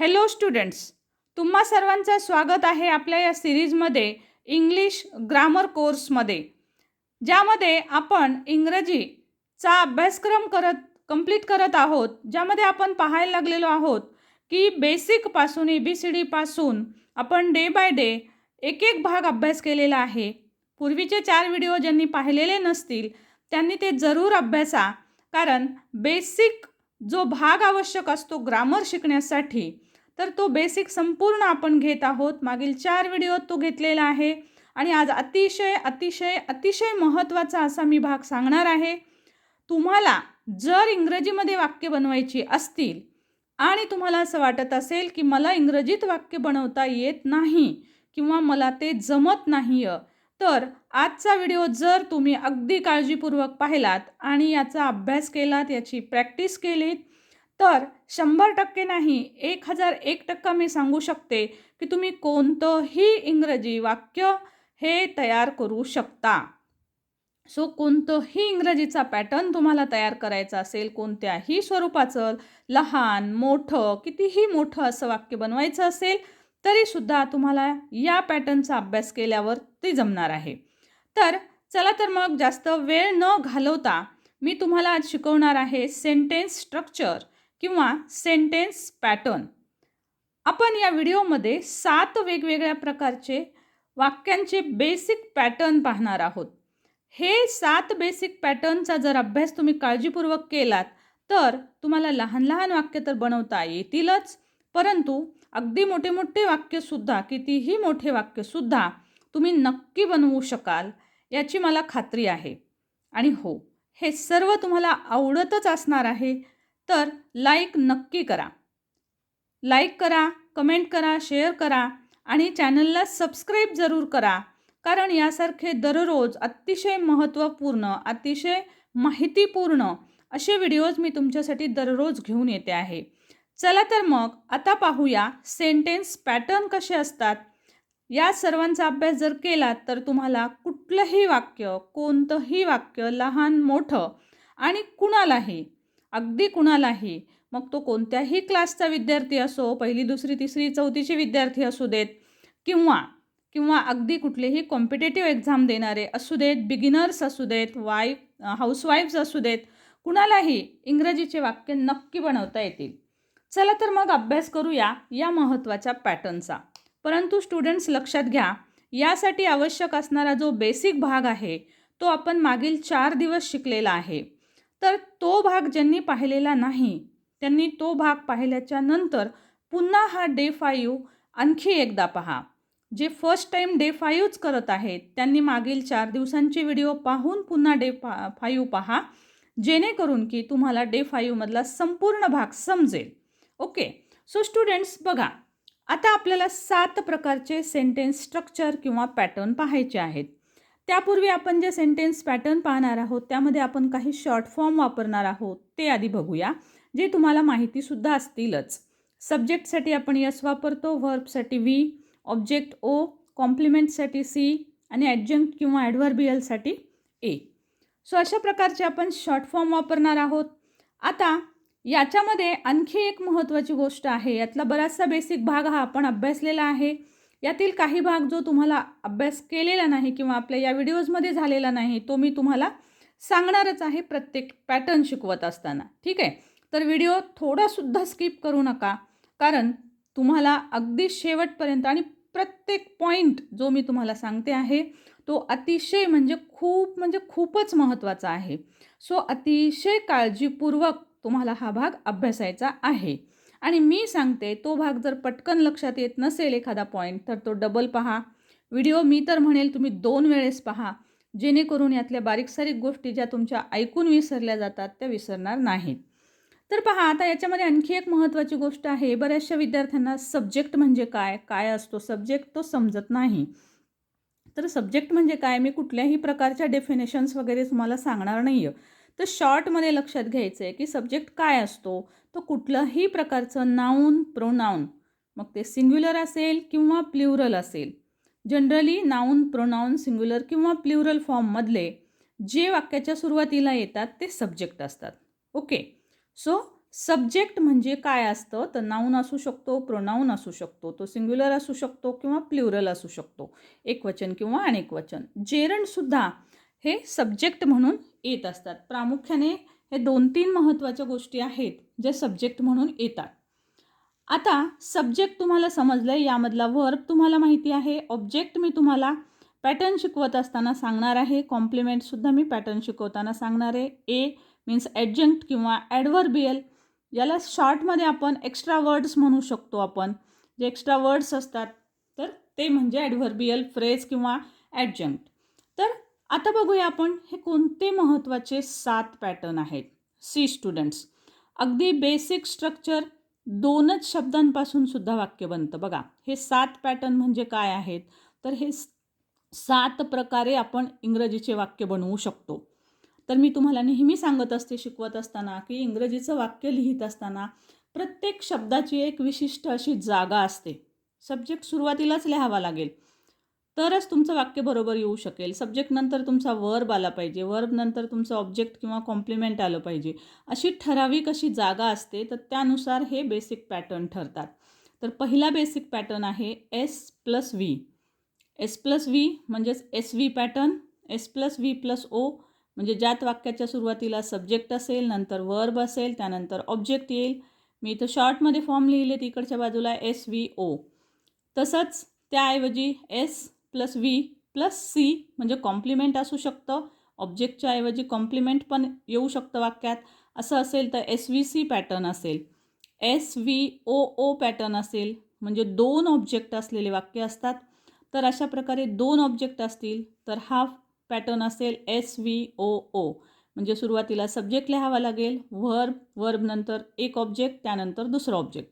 Hello students तुम्हा सर्वांचं स्वागत आहे आपल्या या सिरीजमध्ये इंग्लिश ग्रामर कोर्समध्ये ज्यामध्ये आपण इंग्रजीचा अभ्यासक्रम करत कंप्लीट करत आहोत ज्यामध्ये आपण पाहायला लागलेलो आहोत की बेसिकपासून ए बी सी डीपासून आपण डे बाय डे एक एक भाग अभ्यास केलेला आहे. पूर्वीचे चार व्हिडिओ ज्यांनी पाहिलेले नसतील त्यांनी ते जरूर अभ्यासा. कारण बेसिक जो भाग आवश्यक असतो ग्रामर शिकण्यासाठी तर तो बेसिक संपूर्ण आपण घेत आहोत. मागील चार व्हिडिओत तो घेतलेला आहे. आणि आज अतिशय अतिशय अतिशय महत्त्वाचा असा मी भाग सांगणार आहे. तुम्हाला जर इंग्रजीमध्ये वाक्य बनवायची असतील आणि तुम्हाला असं वाटत असेल की मला इंग्रजीत वाक्य बनवता येत नाही किंवा मला ते जमत नाही तर आजचा व्हिडिओ जर तुम्ही अगदी काळजीपूर्वक पाहिलात आणि याचा अभ्यास केलात याची प्रॅक्टिस केलीत तर शंभर टक्के नाही एक हजार एक टक्का मी सांगू शकते की तुम्ही कोणतंही इंग्रजी वाक्य हे तयार करू शकता. सो कोणतंही इंग्रजीचा पॅटर्न तुम्हाला तयार करायचा असेल कोणत्याही स्वरूपाचं लहान मोठं कितीही मोठं असं वाक्य बनवायचं असेल तरीसुद्धा तुम्हाला या पॅटर्नचा अभ्यास केल्यावर ते जमणार आहे. तर चला तर मग जास्त वेळ न घालवता मी तुम्हाला आज शिकवणार आहे सेंटेन्स स्ट्रक्चर किंवा सेंटेन्स पॅटर्न आपण या व्हिडिओमध्ये सात वेगवेगळ्या प्रकारचे वाक्यांचे बेसिक पॅटर्न पाहणार आहोत. हे सात बेसिक पॅटर्नचा जर अभ्यास तुम्ही काळजीपूर्वक केलात तर तुम्हाला लहान लहान वाक्य तर बनवता येतीलच परंतु अगदी मोठे मोठे वाक्यसुद्धा कितीही मोठे वाक्यसुद्धा तुम्ही नक्की बनवू शकाल याची मला खात्री आहे. आणि हो हे सर्व तुम्हाला आवडतच असणार आहे तर लाईक नक्की करा. लाईक करा कमेंट करा शेअर करा आणि चॅनलला सबस्क्राईब जरूर करा. कारण यासारखे दररोज अतिशय महत्त्वपूर्ण अतिशय माहितीपूर्ण असे व्हिडिओज मी तुमच्यासाठी दररोज घेऊन येते आहे. चला तर मग आता पाहूया सेंटेन्स पॅटर्न कसे असतात. या सर्वांचा अभ्यास जर केला तर तुम्हाला कुठलंही वाक्य कोणतंही वाक्य लहान मोठं आणि कुणालाही अगदी कुणालाही. मग तो कोणत्याही क्लासचा विद्यार्थी असो पहिली दुसरी तिसरी चौथीचे विद्यार्थी असू देत किंवा किंवा अगदी कुठलेही कॉम्पिटेटिव्ह एक्झाम देणारे असू देत बिगिनर्स असू देत वाईफ हाऊसवाईफ्स असू देत कुणालाही इंग्रजीचे वाक्य नक्की बनवता येतील. चला तर मग अभ्यास करूया या महत्त्वाच्या पॅटर्नचा. परंतु स्टुडंट्स लक्षात घ्या यासाठी आवश्यक असणारा जो बेसिक भाग आहे तो आपण मागील चार दिवस शिकलेला आहे. तर तो भाग ज्यांनी पाहिलेला नाही त्यांनी तो भाग पाहिल्याच्या नंतर पुन्हा हा डे फाईव्ह आणखी एकदा पहा. जे फर्स्ट टाईम डे फाईव्हच करत आहेत त्यांनी मागील चार दिवसांचे व्हिडिओ पाहून पुन्हा डे पा फाईव्ह पहा जेणेकरून की तुम्हाला डे फाईव्हमधला संपूर्ण भाग समजेल. ओके सो स्टुडंट्स बघा आता आपल्याला सात प्रकारचे सेंटेन्स स्ट्रक्चर किंवा पॅटर्न पाहायचे आहेत. त्यापूर्वी आपण जे सेंटेन्स पॅटर्न पाहणार आहोत त्यामध्ये आपण काही शॉर्ट फॉर्म वापरणार आहोत ते आधी बघूया जे तुम्हाला माहितीसुद्धा असतीलच. सब्जेक्टसाठी आपण यस वापरतो व्हर्बसाठी व्ही ऑब्जेक्ट ओ कॉम्प्लिमेंटसाठी सी आणि ॲडजंक्ट किंवा ॲडव्हर्बियलसाठी ए सो अशा प्रकारचे आपण शॉर्ट फॉर्म वापरणार आहोत. आता याच्यामध्ये आणखी एक महत्त्वाची गोष्ट आहे यातला बराचसा बेसिक भाग हा आपण अभ्यासलेला आहे. यातील काही भाग जो तुम्हाला अभ्यास केलेला नाही किंवा आपल्या या व्हिडिओजमध्ये झालेला नाही तो मी तुम्हाला सांगणारच आहे प्रत्येक पॅटर्न शिकवत असताना. ठीक आहे? तर व्हिडिओ थोडासुद्धा स्किप करू नका कारण तुम्हाला अगदी शेवटपर्यंत आणि प्रत्येक पॉईंट जो मी तुम्हाला सांगते आहे तो अतिशय म्हणजे खूप म्हणजे खूपच महत्त्वाचा आहे. सो अतिशय काळजीपूर्वक तुम्हाला हा भाग अभ्यासायचा आहे. आणि मी सांगते तो भाग जर पटकन लक्षात येत नसेल एखादा पॉईंट तर तो डबल पहा. व्हिडिओ मी तर म्हणेल तुम्ही दोन वेळेस पहा जेणेकरून यातल्या बारीक सारीक गोष्टी ज्या तुमच्या ऐकून विसरल्या जातात त्या विसरणार नाहीत. तर पहा आता याच्यामध्ये आणखी एक महत्त्वाची गोष्ट आहे. बऱ्याचशा विद्यार्थ्यांना सब्जेक्ट म्हणजे काय? काय असतो सब्जेक्ट तो समजत नाही. तर सब्जेक्ट म्हणजे काय? मी कुठल्याही प्रकारच्या डेफिनेशन्स वगैरे तुम्हाला सांगणार नाही आहे तर शॉर्टमध्ये लक्षात घ्यायचं आहे की सब्जेक्ट काय असतो? तो कुठलंही प्रकारचं नाऊन प्रोनाऊन मग ते सिंग्युलर असेल किंवा प्ल्युरल असेल. जनरली नाऊन प्रोनाऊन सिंग्युलर किंवा प्ल्युरल फॉर्ममधले जे वाक्याच्या सुरुवातीला येतात ते सब्जेक्ट असतात. ओके सो सब्जेक्ट म्हणजे काय असतं? तर नाऊन असू शकतो प्रोनाऊन असू शकतो तो सिंग्युलर असू शकतो किंवा प्ल्युरल असू शकतो. एकवचन किंवा अनेकवचन जेरणसुद्धा हे सब्जेक्ट म्हणून येत असतात. प्रामुख्याने हे दोन तीन महत्त्वाच्या गोष्टी आहेत जे सब्जेक्ट म्हणून येतात. आता सब्जेक्ट तुम्हाला समजलं आहे यामधला वर्ब तुम्हाला माहिती आहे. ऑब्जेक्ट मी तुम्हाला पॅटर्न शिकवत असताना सांगणार आहे. कॉम्प्लिमेंटसुद्धा मी पॅटर्न शिकवताना सांगणार आहे. ए मीन्स ॲडजंक्ट किंवा ॲडव्हर्बियल याला शॉर्टमध्ये आपण एक्स्ट्रा वर्ड्स म्हणू शकतो आपण. जे एक्स्ट्रा वर्ड्स असतात तर ते म्हणजे ॲडव्हर्बियल फ्रेज किंवा ॲडजंक्ट तर आता बघूया आपण हे कोणते महत्त्वाचे सात पॅटर्न आहेत. सी स्टुडंट्स अगदी बेसिक स्ट्रक्चर दोनच शब्दांपासून सुद्धा वाक्य बनतं. बघा हे सात पॅटर्न म्हणजे काय आहेत? तर हे सात प्रकारे आपण इंग्रजीचे वाक्य बनवू शकतो. तर मी तुम्हाला नेहमी सांगत असते शिकवत असताना की इंग्रजीचं वाक्य लिहित असताना प्रत्येक शब्दाची एक विशिष्ट अशी जागा असते. सब्जेक्ट सुरुवातीलाच लिहावा लागेल. तरच तुमचं वाक्य बरोबर येऊ शकेल. सब्जेक्ट नंतर तुमचा वर्ब आला पाहिजे. वर्ब नंतर तुमचं ऑब्जेक्ट किंवा कॉम्प्लिमेंट आलं पाहिजे. अशी ठराविक अशी जागा असते तर त्यानुसार हे बेसिक पॅटर्न ठरतात. तर पहिला बेसिक पॅटर्न आहे S plus V S plus V म्हणजेच S V pattern S plus V plus O म्हणजे ज्यात वाक्याच्या सुरुवातीला सब्जेक्ट असेल नंतर वर्ब असेल त्यानंतर ऑब्जेक्ट येईल. मी इथं शॉर्टमध्ये फॉर्म लिहिले तिकडच्या बाजूला एस व्ही ओ तसंच त्याऐवजी S plus V plus C म्हणजे कॉम्प्लिमेंट असू शकतं. ऑब्जेक्टच्या ऐवजी कॉम्प्लिमेंट पण येऊ शकतं वाक्यात. असं असेल तर एस व्ही सी पॅटर्न असेल. S V O O pattern असेल. म्हणजे दोन ऑब्जेक्ट असलेले वाक्य असतात. तर अशा प्रकारे दोन ऑब्जेक्ट असतील. तर हा पॅटर्न असेल एस व्ही ओ ओ. म्हणजे सुरुवातीला सब्जेक्ट लिहावा लागेल. व्हर्ब व्हर्ब नंतर एक ऑब्जेक्ट त्यानंतर दुसरं ऑब्जेक्ट.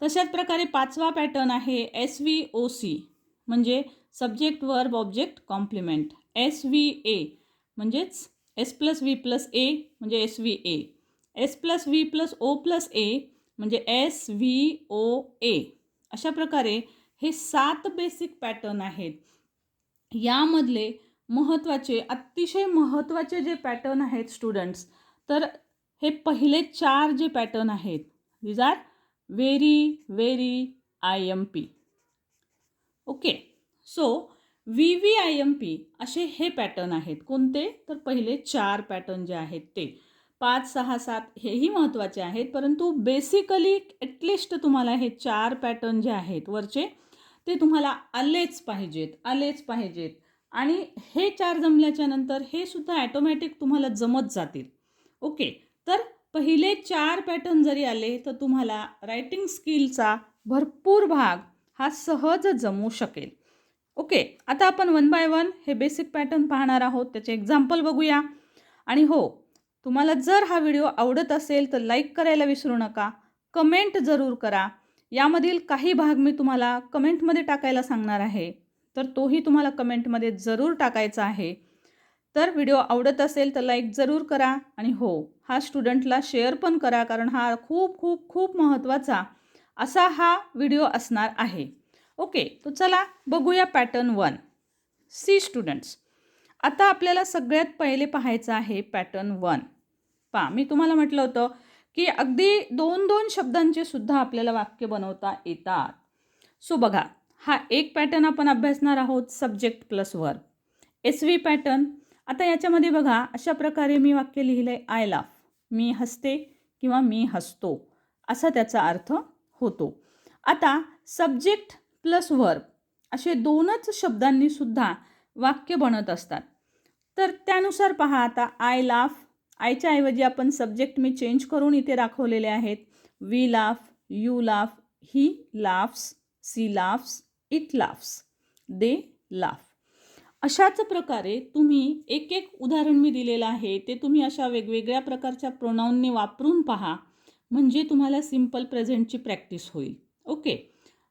तशाच प्रकारे पाचवा पॅटर्न आहे एस व्ही ओ सी. म्हणजे subject verb object complement S V A म्हणजेच S plus V plus A म्हणजे S V A S plus V plus O plus A म्हणजे एस व्ही ओ ए अशा प्रकारे हे सात बेसिक पॅटर्न आहेत. यामधले महत्त्वाचे अतिशय महत्त्वाचे जे पॅटर्न आहेत स्टुडंट्स तर हे पहिले चार जे पॅटर्न आहेत these are very very I M P okay so V V I M P असे हे पॅटर्न आहेत. कोणते? तर पहिले चार पॅटर्न जे आहेत ते. पाच सहा सात हेही महत्त्वाचे आहेत. परंतु बेसिकली ॲटलिस्ट तुम्हाला हे चार पॅटर्न जे आहेत वरचे ते तुम्हाला आलेच पाहिजेत आलेच पाहिजेत. आणि हे चार जमल्याच्या नंतर हे सुद्धा ॲटोमॅटिक तुम्हाला जमत जातील. ओके तर पहिले चार पॅटर्न जरी आले तर तुम्हाला रायटिंग स्किलचा भरपूर भाग हा सहज जमू शकेल. ओके आता आपण वन बाय वन हे बेसिक पॅटर्न पाहणार आहोत त्याचे एक्झाम्पल बघूया. आणि हो तुम्हाला जर हा व्हिडिओ आवडत असेल तर लाईक करायला विसरू नका कमेंट जरूर करा. यामधील काही भाग मी तुम्हाला कमेंटमध्ये टाकायला सांगणार आहे तर तोही तुम्हाला कमेंटमध्ये जरूर टाकायचा आहे. तर व्हिडिओ आवडत असेल तर लाईक जरूर करा आणि हो हा स्टुडंटला शेअर पण करा कारण हा खूप खूप खूप महत्त्वाचा असा हा व्हिडिओ असणार आहे. ओके तो चला बघूया पॅटर्न वन सी स्टुडंट्स आता आपल्याला सगळ्यात पहिले पाहायचं आहे पॅटर्न वन पा मी तुम्हाला म्हटलं होतं की अगदी दोन दोन शब्दांचे सुद्धा आपल्याला वाक्य बनवता येतात. सो बघा हा एक पॅटर्न आपण अभ्यासणार आहोत subject plus verb S V pattern आता याच्यामध्ये बघा अशा प्रकारे मी वाक्य लिहिलं आहे आय लाफ मी हसते किंवा मी हसतो असा त्याचा अर्थ होतो. आता सब्जेक्ट प्लस व्हर्ब असे दोनच शब्दांनी सुद्धा वाक्य बनत असतात. तर त्यानुसार पहा आता आय लाफ आयच्या ऐवजी आपण सब्जेक्ट मी चेंज करून इथे दाखवलेले आहेत. We laugh you laugh he laughs she laughs it laughs they laugh अशाच प्रकारे तुम्ही एक एक उदाहरण मी दिलेलं आहे ते तुम्ही अशा वेगवेगळ्या प्रकारच्या प्रोनाऊनने वापरून पहा म्हणजे तुम्हाला सिंपल प्रेझेंटची प्रॅक्टिस होईल. ओके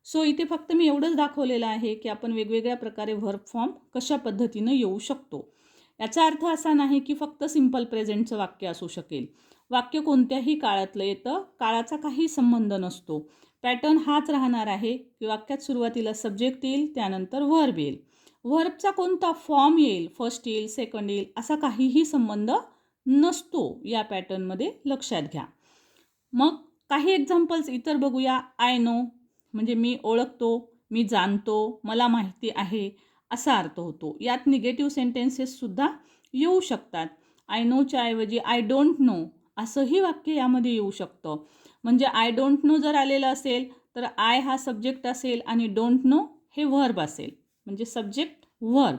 सो इथे फक्त मी एवढंच दाखवलेलं आहे की आपण वेगवेगळ्या प्रकारे व्हर्ब फॉर्म कशा पद्धतीनं येऊ शकतो. याचा अर्थ असा नाही की फक्त सिंपल प्रेझेंटचं वाक्य असू शकेल. वाक्य कोणत्याही काळातलं येतं काळाचा काही संबंध नसतो. पॅटर्न हाच राहणार आहे की वाक्यात सुरुवातीला सब्जेक्ट येईल त्यानंतर व्हर्ब येईल. व्हर्बचा कोणता फॉर्म येईल फर्स्ट येईल सेकंड येईल असा काहीही संबंध नसतो या पॅटर्नमध्ये लक्षात घ्या. मग काही एक्झाम्पल्स इतर बघूया. आय नो म्हणजे मी ओळखतो मी जाणतो मला माहिती आहे असा अर्थ होतो. यात निगेटिव्ह सेंटेन्सेससुद्धा येऊ शकतात. आय नोच्या ऐवजी आय डोंट नो असंही वाक्य यामध्ये येऊ शकतं. म्हणजे आय डोंट नो जर आलेलं असेल तर आय हा सब्जेक्ट असेल आणि डोंट नो हे व्हर्ब असेल. म्हणजे सब्जेक्ट व्हर्ब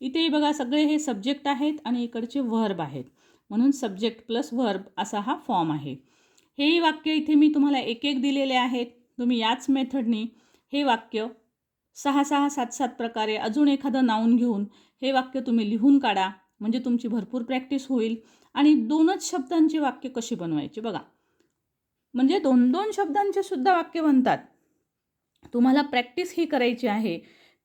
इथेही बघा सगळे हे सब्जेक्ट आहेत आणि इकडचे व्हर्ब आहेत. म्हणून सब्जेक्ट प्लस व्हर्ब असा हा फॉर्म आहे. हेही वाक्य इथे मी तुम्हाला एक एक दिलेले आहेत. तुम्ही याच मेथडनी हे वाक्य सहा सहा सात सात प्रकारे अजून एखादं नावून घेऊन हे वाक्य तुम्ही लिहून काढा. म्हणजे तुमची भरपूर प्रॅक्टिस होईल. आणि दोनच शब्दांची वाक्य कशी बनवायची बघा. म्हणजे दोन दोन शब्दांचे सुद्धा वाक्य बनतात. तुम्हाला प्रॅक्टिस ही करायची आहे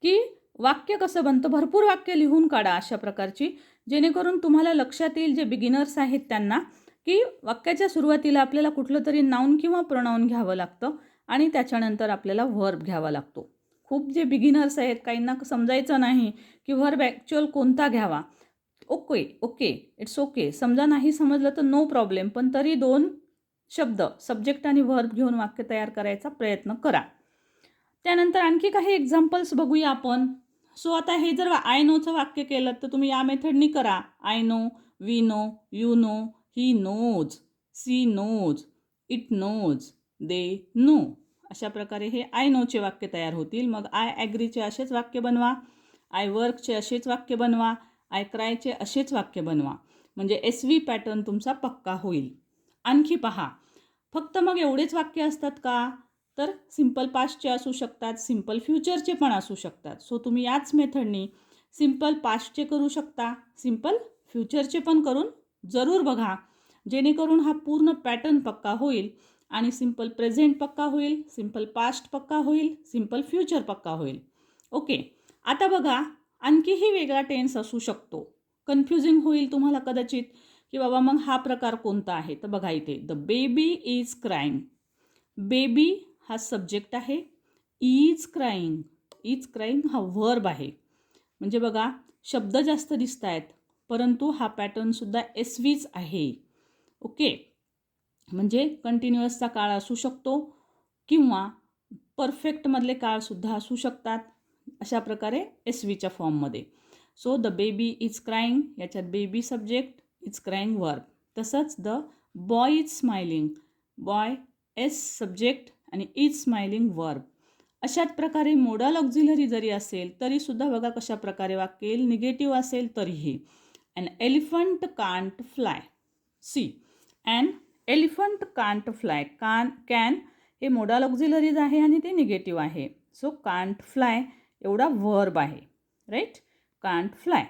की वाक्य कसं बनतं. भरपूर वाक्य लिहून काढा अशा प्रकारची. जेणेकरून तुम्हाला लक्षात येईल जे बिगिनर्स आहेत त्यांना की वाक्याच्या सुरुवातीला आपल्याला कुठलं तरी नाऊन किंवा प्रोनाऊन घ्यावं लागतं. आणि त्याच्यानंतर आपल्याला व्हर्ब घ्यावा लागतो. खूप जे बिगिनर्स आहेत काहींना समजायचं नाही की व्हर्ब ॲक्च्युअल कोणता घ्यावा. ओके ओके इट्स ओके समजा नाही समजलं तर नो प्रॉब्लेम पण तरी दोन शब्द सब्जेक्ट आणि व्हर्ब घेऊन वाक्य तयार करायचा प्रयत्न करा. त्यानंतर आणखी काही एक्झाम्पल्स बघूया आपण. सो आता हे जर आय नोचं वाक्य केलं तर तुम्ही या मेथडनी करा. I know we know you know he knows she knows it knows they know. अशा प्रकारे हे आय नोचे वाक्य तयार होतील. मग आय ॲग्रीचे असेच वाक्य बनवा. आय वर्कचे असेच वाक्य बनवा. आय क्रायचे असेच वाक्य बनवा. म्हणजे एस व्ही पॅटर्न तुमचा पक्का होईल. आणखी पहा. फक्त मग एवढेच वाक्य असतात का? तर सिंपल पास्टचे असू शकतात सिंपल फ्युचरचे पण असू शकतात. सो तुम्ही याच मेथडनी सिंपल पास्टचे करू शकता. सिंपल फ्युचरचे पण करून जरूर बघा. जेणेकरून हा पूर्ण पॅटर्न पक्का होईल. आणि सिंपल प्रेझेंट पक्का होईल सिंपल पास्ट पक्का होईल सिंपल फ्युचर पक्का होईल. ओके आता बघा आणखीही वेगळा टेन्स असू शकतो. कन्फ्युजिंग होईल तुम्हाला कदाचित की बाबा मग हा प्रकार कोणता आहे? तर बघा इथे the baby is crying. Baby हा सब्जेक्ट आहे इज क्राईंग. इज क्राईंग हा वर्ब आहे. म्हणजे बघा शब्द जास्त दिसत आहेत परंतु हा पॅटर्नसुद्धा एस व्हीच आहे. ओके म्हणजे कंटिन्युअसचा काळ असू शकतो किंवा परफेक्टमधले काळसुद्धा असू शकतात अशा प्रकारे एस व्हीच्या फॉर्ममध्ये so the baby is crying याच्यात baby subject is crying verb तसंच the boy is smiling boy S subject आणि इज स्माइलिंग वर्ब अशाच प्रकारे मोडल ऑक्झिलरी जरी असेल तरीसुद्धा बघा कशा प्रकारे वाक्य येईल निगेटिव्ह असेल तरीही. An elephant can't fly see and elephant can't fly can can हे मोडाल ऑक्झिलरीज आहे आणि ते निगेटिव्ह आहे. सो कांट फ्लाय एवढा वर्ब आहे राईट कांट फ्लाय.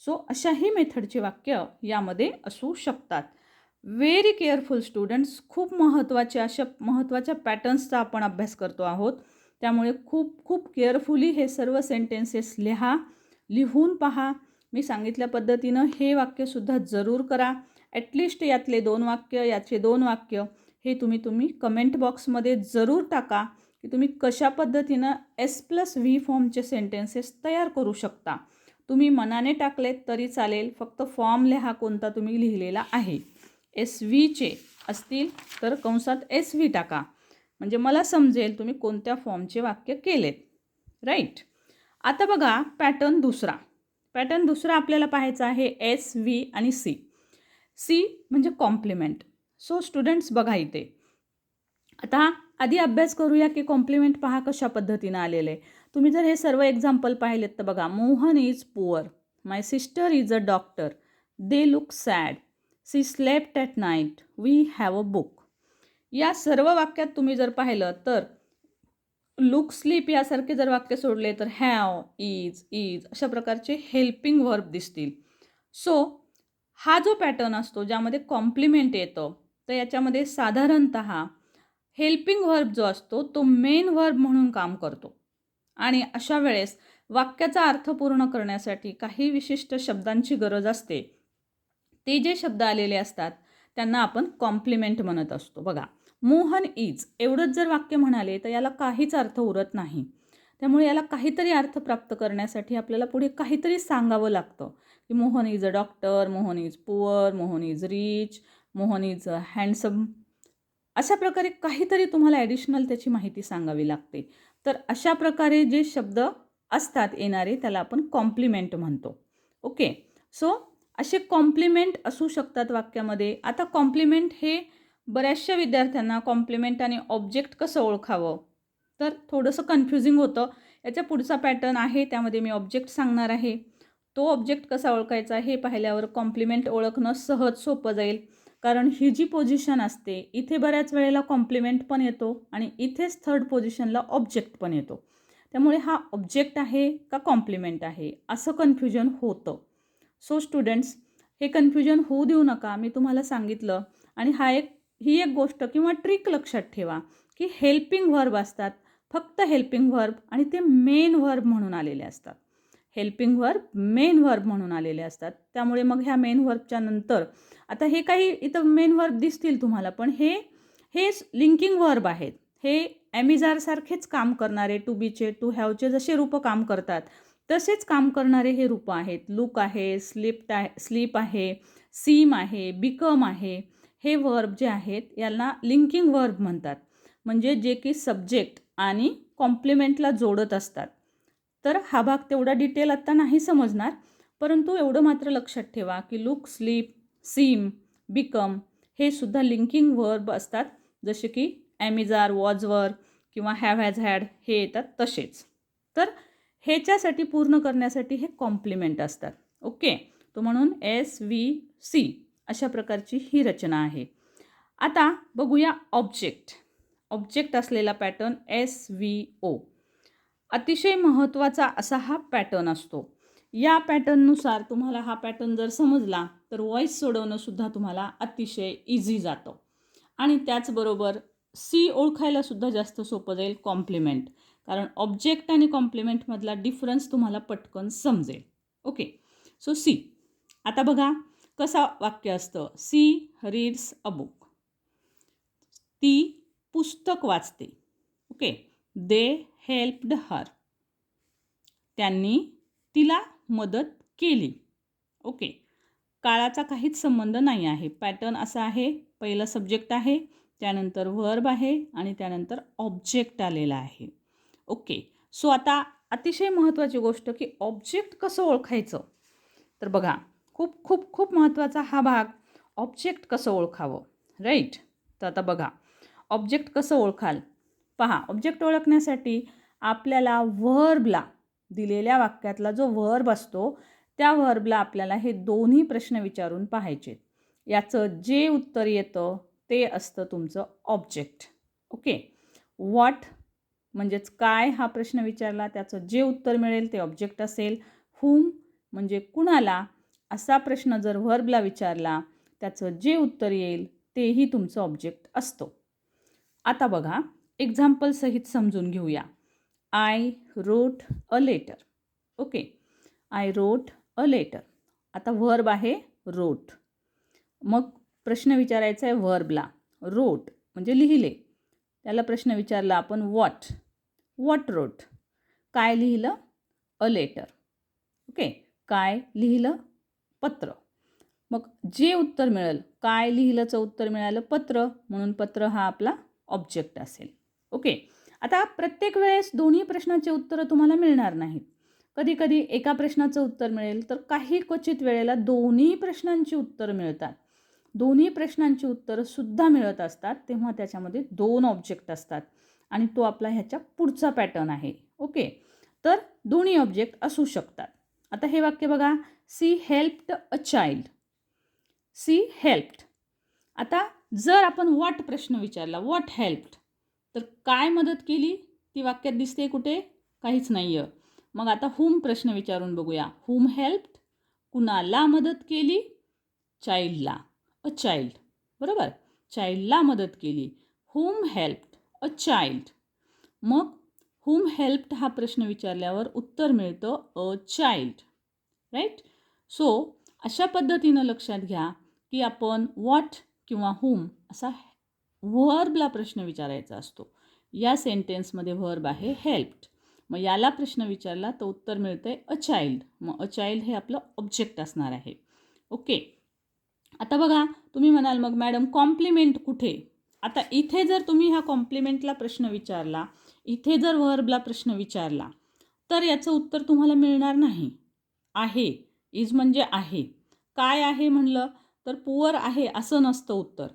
सो अशाही मेथडचे वाक्य यामध्ये असू शकतात. व्हेरी केअरफुल स्टुडंट्स खूप महत्त्वाचे अशा महत्त्वाच्या पॅटर्न्सचा आपण अभ्यास करतो आहोत. त्यामुळे खूप खूप केअरफुली हे सर्व सेंटेन्सेस लिहा लिहून पहा. मी सांगितल्या पद्धतीनं हे वाक्यसुद्धा जरूर करा. ॲटलिस्ट यातले दोन वाक्य याचे दोन वाक्य हे तुम्ही तुम्ही कमेंट बॉक्समध्ये जरूर टाका की तुम्ही कशा पद्धतीनं एस प्लस व्ही फॉर्मचे सेंटेन्सेस तयार करू शकता. तुम्ही मनाने टाकलेत तरी चालेल फक्त फॉर्म लिहा कोणता तुम्ही लिहिलेला आहे. एस व्हीचे असतील तर कंसात एस व्ही टाका. म्हणजे मला समजेल तुम्ही कोणत्या फॉर्मचे वाक्य केलेत. राईट आता बघा पॅटर्न दुसरा. पॅटर्न दुसरा आपल्याला पाहायचा आहे एस व्ही आणि सी सी म्हणजे कॉम्प्लिमेंट. सो स्टुडंट्स बघा इथे. आता आधी अभ्यास करूया की कॉम्प्लिमेंट पहा कशा पद्धतीनं आलेले तुम्ही जर हे सर्व एक्झाम्पल पाहिलेत तर बघा Mohan is poor my sister is a doctor they look sad she slept at night we have a book या सर्व वाक्यात तुम्ही जर पाहिलं तर लुक स्लीप यासारखे जर वाक्य सोडले तर हॅव इज इज अशा प्रकारचे हेल्पिंग वर्ब दिसतील. सो हा जो पॅटर्न असतो ज्यामध्ये कॉम्प्लिमेंट येतं तर याच्यामध्ये साधारणत हेल्पिंग वर्ब जो असतो तो मेन वर्ब म्हणून काम करतो. आणि अशा वेळेस वाक्याचा अर्थ पूर्ण करण्यासाठी काही विशिष्ट शब्दांची गरज असते. ते जे शब्द आलेले असतात त्यांना आपण कॉम्प्लिमेंट म्हणत असतो. बघा मोहन इज एवढंच जर वाक्य म्हणाले तर याला काहीच अर्थ उरत नाही. त्यामुळे याला काहीतरी अर्थ प्राप्त करण्यासाठी आपल्याला पुढे काहीतरी सांगावं लागतं. की Mohan is a doctor Mohan is poor Mohan is rich Mohan is a handsome. अशा प्रकारे काहीतरी तुम्हाला ॲडिशनल त्याची माहिती सांगावी लागते. तर अशा प्रकारे जे शब्द असतात येणारे त्याला आपण कॉम्प्लिमेंट म्हणतो. ओके सो असे कॉम्प्लिमेंट असू शकतात वाक्यामध्ये. आता कॉम्प्लिमेंट हे बऱ्याचशा विद्यार्थ्यांना कॉम्प्लिमेंट आणि ऑब्जेक्ट कसं ओळखावं? तर थोडंसं कन्फ्युजिंग होतं. याच्या पुढचा पॅटर्न आहे त्यामध्ये मी ऑब्जेक्ट सांगणार आहे. तो ऑब्जेक्ट कसा ओळखायचा हे पाहिल्यावर कॉम्प्लिमेंट ओळखणं सहज सोपं जाईल. कारण ही जी पोझिशन असते इथे बऱ्याच वेळेला कॉम्प्लिमेंट पण येतो आणि इथेच थर्ड पोझिशनला ऑब्जेक्ट पण येतो. त्यामुळे हा ऑब्जेक्ट आहे का कॉम्प्लिमेंट आहे असं कन्फ्युजन होतं. सो स्टुडंट्स हे कन्फ्युजन होऊ देऊ नका मी तुम्हाला सांगितलं. आणि हा एक ही एक गोष्ट किंवा ट्रिक लक्षात ठेवा की हेल्पिंग व्हर्ब असतात फक्त हेल्पिंग व्हर्ब आणि ते मेन व्हर्ब म्हणून आलेले असतात. हेल्पिंग व्हर्ब मेन व्हर्ब म्हणून आलेले असतात. त्यामुळे मग ह्या मेन व्हर्बच्या नंतर आता हे काही इथं मेन व्हर्ब दिसतील तुम्हाला पण हे हे लिंकिंग व्हर्ब आहेत. हे ॲमिझारसारखेच काम करणारे टू बीचे टू हॅवचे जसे रूपं काम करतात तसेच काम करणारे हे रूपं आहेत. लुक आहे स्लिप आहे स्लीप आहे सीम आहे बिकम आहे हे वर्ब जे आहेत यांना लिंकिंग वर्ब म्हणतात. म्हणजे जे की सब्जेक्ट आणि कॉम्प्लिमेंटला जोडत असतात. तर हा भाग तेवढा डिटेल आत्ता नाही समजणार. परंतु एवढं मात्र लक्षात ठेवा की लुक स्लीप सीम बिकम हे सुद्धा लिंकिंग वर्ब असतात. जसे की ॲमिजार वॉजवर किंवा हॅव हॅज हॅड हे येतात तसेच. तर ह्याच्यासाठी पूर्ण करण्यासाठी हे कॉम्प्लिमेंट असतात. ओके तो म्हणून एस व्ही सी अशा प्रकारची ही रचना आहे. आता बघूया ऑब्जेक्ट ऑब्जेक्ट असलेला पॅटर्न एस व्ही ओ अतिशय महत्त्वाचा असा हा पॅटर्न असतो. या पॅटर्ननुसार तुम्हाला हा पॅटर्न जर समजला तर वॉईस सोडवणंसुद्धा तुम्हाला अतिशय इझी जातं. आणि त्याचबरोबर सी ओळखायलासुद्धा जास्त सोपं जाईल कॉम्प्लिमेंट कारण ऑब्जेक्ट आणि कॉम्प्लिमेंटमधला डिफरन्स तुम्हाला पटकन समजेल. ओके सो सी आता बघा कसा वाक्य असतं? सी रीड्स अ बुक ती पुस्तक वाचते. ओके दे हेल्पड हर त्यांनी तिला मदत केली. ओके काळाचा काहीच संबंध नाही आहे. पॅटर्न असा आहे. पहिला सब्जेक्ट आहे त्यानंतर वर्ब आहे आणि त्यानंतर ऑब्जेक्ट आलेला आहे. ओके सो आता अतिशय महत्त्वाची गोष्ट की ऑब्जेक्ट कसं ओळखायचं? तर बघा खूप खूप खूप महत्त्वाचा हा भाग ऑब्जेक्ट कसं ओळखावं? राईट तर आता बघा ऑब्जेक्ट कसं ओळखाल? पहा ऑब्जेक्ट ओळखण्यासाठी आपल्याला व्हर्बला दिलेल्या वाक्यातला जो व्हर्ब असतो त्या व्हर्बला आपल्याला हे दोन्ही प्रश्न विचारून पाहायचे. याचं जे उत्तर येतं ते असतं तुमचं ऑब्जेक्ट ओके? व्हॉट म्हणजेच काय हा प्रश्न विचारला त्याचं जे उत्तर मिळेल ते ऑब्जेक्ट असेल. हुम म्हणजे कुणाला? असा प्रश्न जर व्हर्बला विचारला त्याचं जे उत्तर येईल तेही तुमचं ऑब्जेक्ट असतो. आता बघा एक्झाम्पलसहित समजून घेऊया. I wrote a letter okay I wrote a letter आता व्हर्ब आहे रोट मग प्रश्न विचारायचा आहे व्हर्बला रोट म्हणजे लिहिले. त्याला प्रश्न विचारला आपण वॉट वॉट रोट काय लिहिलं? अ लेटर ओके काय लिहिलं? पत्र. मग जे उत्तर मिळेल काय लिहिलंचं उत्तर मिळालं? पत्र. म्हणून पत्र हा आपला ऑब्जेक्ट असेल. ओके. आता प्रत्येक वेळेस दोन्ही प्रश्नाचे उत्तरं तुम्हाला मिळणार नाहीत. कधी कधी एका प्रश्नाचं उत्तर मिळेल तर काही क्वचित वेळेला दोन्ही प्रश्नांची उत्तरं मिळतात. दोन्ही प्रश्नांची उत्तरंसुद्धा मिळत असतात तेव्हा त्याच्यामध्ये दोन ऑब्जेक्ट असतात आणि तो आपला ह्याच्या पुढचा पॅटर्न आहे. ओके. तर दोन्ही ऑब्जेक्ट असू शकतात. आता हे वाक्य बघा. She helped a child she helped आता जर आपण वॉट प्रश्न विचारला वॉट हेल्प्ड तर काय मदत केली? ती वाक्यात दिसते कुठे? काहीच नाही आहे मग आता हुम प्रश्न विचारून बघूया. हुम हेल्प्ड कुणाला मदत केली? चाइल्डला अ चाइल्ड बरोबर? चाइल्डला मदत केली. हुम हेल्प्ड अ चाइल्ड मग हुम हेल्प्ड हा प्रश्न विचारल्यावर उत्तर मिळतं अ चाइल्ड राईट सो अशा पद्धतीनं लक्षात घ्या की आपण वॉट किंवा हुम असा व्हर्बला प्रश्न विचारायचा असतो. या सेंटेन्समध्ये व्हर्ब आहे हेल्प्ड. मग याला प्रश्न विचारला तर उत्तर मिळतं आहे अ चाइल्ड. मग अ चाइल्ड हे आपलं ऑब्जेक्ट असणार आहे. ओके. आता बघा तुम्ही म्हणाल मग मॅडम कॉम्प्लिमेंट कुठे? आता इथे जर तुम्ही ह्या कॉम्प्लिमेंटला प्रश्न विचारला इथे जर वर्बला प्रश्न विचारला तर याचं उत्तर तुम्हाला मिळणार नाही. आहे. इज म्हणजे आहे. काय आहे म्हणलं तर पुअर आहे असं नसतं उत्तर.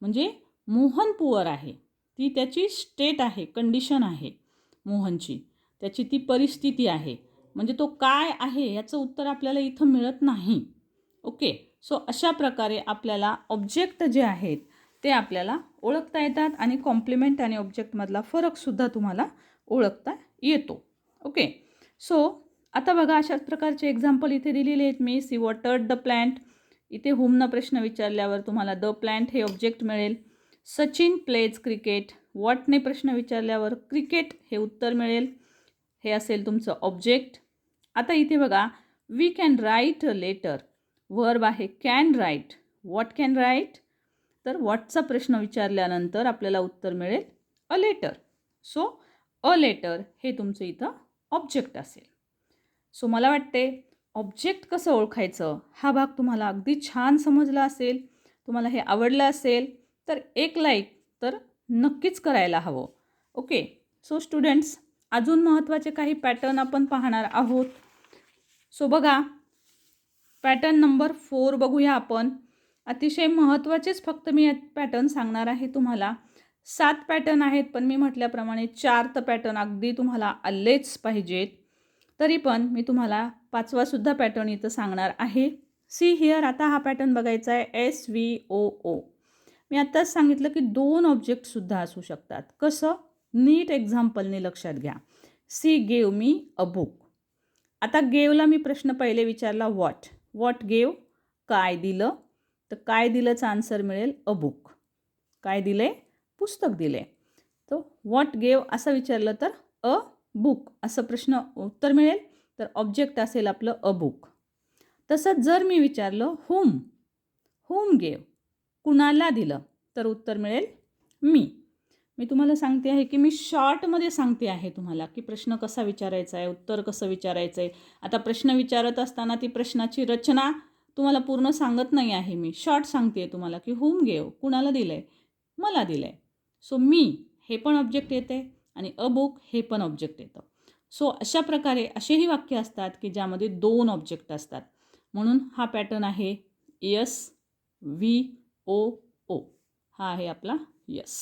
म्हणजे मोहन पुअर आहे. ती त्याची स्टेट आहे कंडिशन आहे मोहनची. त्याची ती परिस्थिती आहे. म्हणजे तो काय आहे याचं उत्तर आपल्याला इथं मिळत नाही. ओके सो अशा प्रकारे आपल्याला ऑब्जेक्ट जे आहेत ते आपल्याला ओळखता येतात आणि कॉम्प्लिमेंट आणि ऑब्जेक्टमधला फरकसुद्धा तुम्हाला ओळखता येतो. ओके सो आता बघा अशाच प्रकारचे एक्झाम्पल इथे दिलेले आहेत. मी सी वॉटर्ड द प्लॅन्ट इथे होमनं प्रश्न विचारल्यावर तुम्हाला द प्लॅन्ट हे ऑब्जेक्ट मिळेल. सचिन प्लेज क्रिकेट वॉटने प्रश्न विचारल्यावर क्रिकेट हे उत्तर मिळेल. हे असेल तुमचं ऑब्जेक्ट आता इथे बघा we can write a letter verb आहे can write what can write तर वॉटचा प्रश्न विचारल्यानंतर आपल्याला उत्तर मिळेल a letter so a letter हे तुमचं इथं ऑब्जेक्ट असेल. सो मला वाटते ऑब्जेक्ट कसं ओळखायचं? हा भाग तुम्हाला अगदी छान समजला असेल. तुम्हाला हे आवडलं असेल. तर एक लाईक तर नक्कीच करायला हवं. ओके सो स्टुडंट्स अजून महत्त्वाचे काही पॅटर्न आपण पाहणार आहोत. सो बघा पॅटर्न नंबर फोर बघूया आपण. अतिशय महत्त्वाचेच फक्त मी पॅटर्न सांगणार आहे तुम्हाला. सात पॅटर्न आहेत पण मी म्हटल्याप्रमाणे चार तर पॅटर्न अगदी तुम्हाला आलेच पाहिजेत. तरी पण मी तुम्हाला पाचवासुद्धा पॅटर्न इथं सांगणार आहे. सी हिअर आता हा पॅटर्न बघायचा आहे एस व्ही ओ ओ मी आत्ताच सांगितलं की दोन ऑब्जेक्टसुद्धा असू शकतात. कसं? नीट एक्झाम्पलने लक्षात घ्या. She gave me a book आता गेवला मी प्रश्न पहिले विचारला वॉट वॉट गेव काय दिलं? तर काय दिलंचं आन्सर मिळेल? अ बुक काय दिले? पुस्तक दिले. तर वॉट गेव असं विचारलं तर अ बुक असं प्रश्न उत्तर मिळेल. तर ऑब्जेक्ट असेल आपलं अ बुक तसंच जर मी विचारलं होम होम गेव कुणाला दिलं तर उत्तर मिळेल मी. मी तुम्हाला सांगते आहे की मी शॉर्टमध्ये सांगते आहे तुम्हाला की प्रश्न कसा विचारायचा आहे उत्तर कसं विचारायचं आहे. आता प्रश्न विचारत असताना ती प्रश्नाची रचना तुम्हाला पूर्ण सांगत नाही आहे मी. शॉर्ट सांगते आहे तुम्हाला की हुम घेव कुणाला दिलं आहे मला दिलं आहे सो मी हे पण ऑब्जेक्ट येते आणि अ बुक हे पण ऑब्जेक्ट येतं. सो अशा प्रकारे असेही वाक्य असतात की ज्यामध्ये दोन ऑब्जेक्ट असतात. म्हणून हा पॅटर्न आहे यस वी ओ ओ. हा आहे आपला यस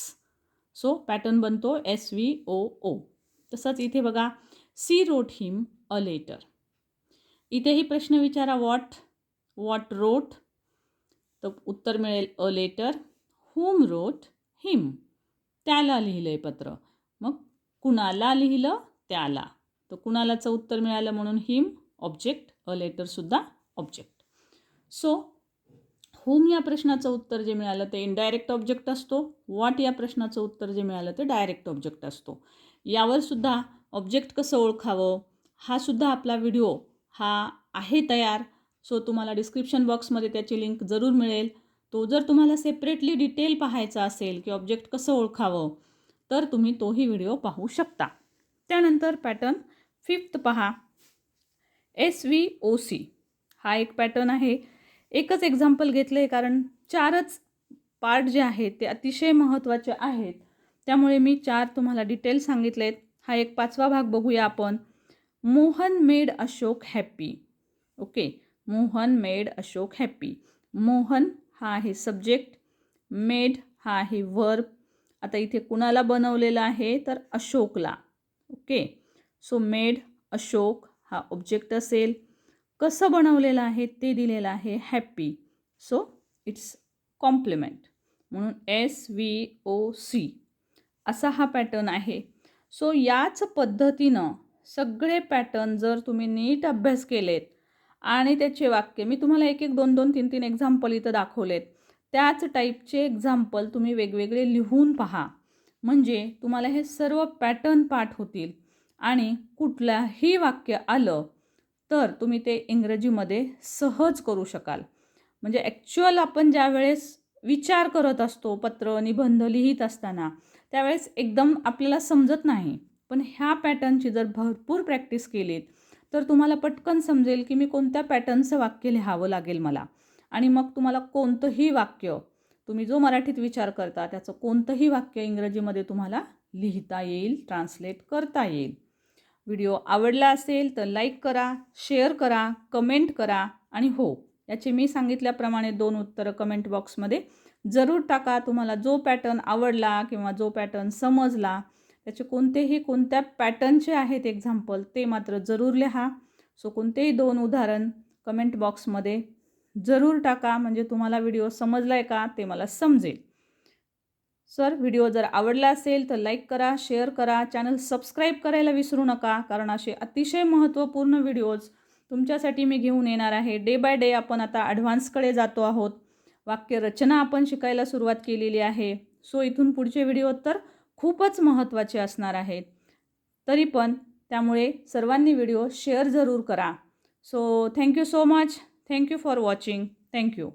सो पॅटर्न बनतो एस व्ही ओ ओ तसंच इथे बघा she wrote him a letter इथेही प्रश्न विचारा वॉट वॉट रोट तर उत्तर मिळेल अ लेटर हुम रोट हिम त्याला लिहिलं आहे पत्र. मग कुणाला लिहिलं? त्याला. तर कुणालाचं उत्तर मिळालं म्हणून हिम ऑब्जेक्ट अ लेटरसुद्धा ऑब्जेक्ट सो होम या प्रश्नाचं उत्तर जे मिळालं ते इनडायरेक्ट ऑब्जेक्ट असतो. वॉट या प्रश्नाचं उत्तर जे मिळालं ते डायरेक्ट ऑब्जेक्ट असतो. यावर सुद्धा ऑब्जेक्ट कसं ओळखावं? हा सुद्धा आपला व्हिडिओ हा आहे तयार. सो तुम्हाला डिस्क्रिप्शन बॉक्समध्ये त्याची लिंक जरूर मिळेल. तो जर तुम्हाला सेपरेटली डिटेल पाहायचा असेल की ऑब्जेक्ट कसं ओळखावं तर तुम्ही तोही व्हिडिओ पाहू शकता. त्यानंतर पॅटर्न फिफ्थ पहा. एस व्ही ओ सी हा एक पॅटर्न आहे. एकच एक्झाम्पल घेतलं आहे कारण चारच पार्ट जे आहेत ते अतिशय महत्त्वाचे आहेत. त्यामुळे मी चार तुम्हाला डिटेल आहेत हा एक पाचवा भाग बघूया आपण. Mohan made Ashok happy okay Mohan made Ashok happy Mohan हा आहे सब्जेक्ट मेड हा आहे वर्ब आता इथे कुणाला बनवलेला आहे? तर अशोकला. ओके सो मेड अशोक हा ऑब्जेक्ट असेल. कसं बनवलेलं आहे ते दिलेलं आहे हॅप्पी सो इट्स कॉम्प्लिमेंट म्हणून एस व्ही ओ सी असा हा पॅटर्न आहे. सो याच पद्धतीनं सगळे पॅटर्न जर तुम्ही नीट अभ्यास केलेत आणि त्याचे वाक्य मी तुम्हाला एक एक दोन दोन तीन तीन एक्झाम्पल इथं दाखवलेत. त्याच टाईपचे एक्झाम्पल तुम्ही वेगवेगळे लिहून पहा. म्हणजे तुम्हाला हे सर्व पॅटर्न पाठ होतील आणि कुठलंही वाक्य आलं तर तुम्ही ते इंग्रजीमध्ये सहज करू शकाल. म्हणजे ॲक्च्युअल आपण ज्या वेळेस विचार करत असतो पत्र निबंध लिहित असताना त्यावेळेस एकदम आपल्याला समजत नाही. पण ह्या पॅटर्नची जर भरपूर प्रॅक्टिस केलीत तर तुम्हाला पटकन समजेल की मी कोणत्या पॅटर्नचं वाक्य लिहावं लागेल मला. आणि मग तुम्हाला कोणतंही वाक्य तुम्ही जो मराठीत विचार करता त्याचं कोणतंही वाक्य इंग्रजीमध्ये तुम्हाला लिहिता येईल ट्रान्सलेट करता येईल. व्हिडिओ आवडला असेल तर लाईक करा शेअर करा कमेंट करा आणि हो याचे मी सांगितल्याप्रमाणे दोन उत्तरं कमेंट बॉक्समध्ये जरूर टाका. तुम्हाला जो पॅटर्न आवडला किंवा जो पॅटर्न समजला त्याचे कोणतेही कोणत्या पॅटर्नचे आहेत एक्झाम्पल ते मात्र जरूर लिहा. सो कोणतेही दोन उदाहरण कमेंट बॉक्समध्ये जरूर टाका. म्हणजे तुम्हाला व्हिडिओ समजला आहे का ते मला समजेल. सर व्हिडिओ जर आवडला असेल तर लाईक करा शेअर करा चॅनल सबस्क्राईब करायला विसरू नका कारण असे अतिशय महत्त्वपूर्ण व्हिडिओज तुमच्यासाठी मी घेऊन येणार आहे. डे बाय डे आपण आता ॲडव्हान्सकडे जातो आहोत. वाक्यरचना आपण शिकायला सुरुवात केलेली आहे. सो इथून पुढचे व्हिडिओ तर खूपच महत्त्वाचे असणार आहेत. तरी पण त्यामुळे सर्वांनी व्हिडिओ शेअर जरूर करा. So thank you so much thank you for watching thank you